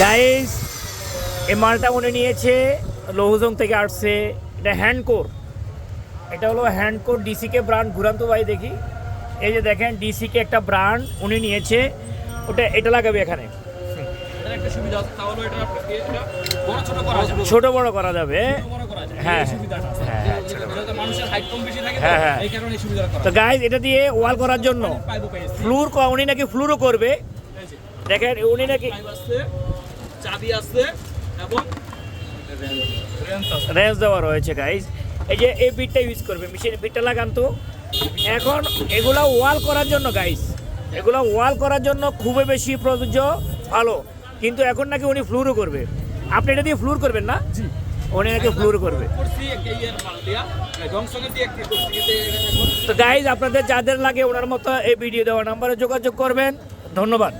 Guys এই মালটা উনি নিয়েছে লৌজং থেকে আসছে। এটা হ্যান্ডকোর এটা হলো হ্যান্ডকোর ডিসিকে ব্র্যান্ড ঘুরান্ত ভাই দেখি। এই যে দেখেন ডিসিকে একটা ব্র্যান্ড উনি নিয়েছে। ওটা এটা লাগাবে এখানে। ছোট বড় করা যাবে। হ্যাঁ, হ্যাঁ, হ্যাঁ। তো গাইজ এটা দিয়ে ওয়াল করার জন্য। ফ্লুর উনি নাকি ফ্লুরও করবে। দেখেন উনি নাকি চাবি আছে এবং রেঞ্জ দেওয়া রয়েছে গাইজ এই যে এই বিটটা ইউজ করবে মেশিন বিটটা লাগান তো। এখন এগুলা ওয়াল করার জন্য গাইজ এগুলো ওয়াল করার জন্য খুবই বেশি প্রযোজ্য ভালো। কিন্তু এখন নাকি উনি ফ্লুরও করবে। আপনি এটা দিয়ে ফ্লুর করবেন না? জি। উনি ফ্লোর করবে। তো গাইজ আপনাদের যাদের লাগে ওনার মতো এই ভিডিও দেওয়া নাম্বারে যোগাযোগ করবেন। ধন্যবাদ।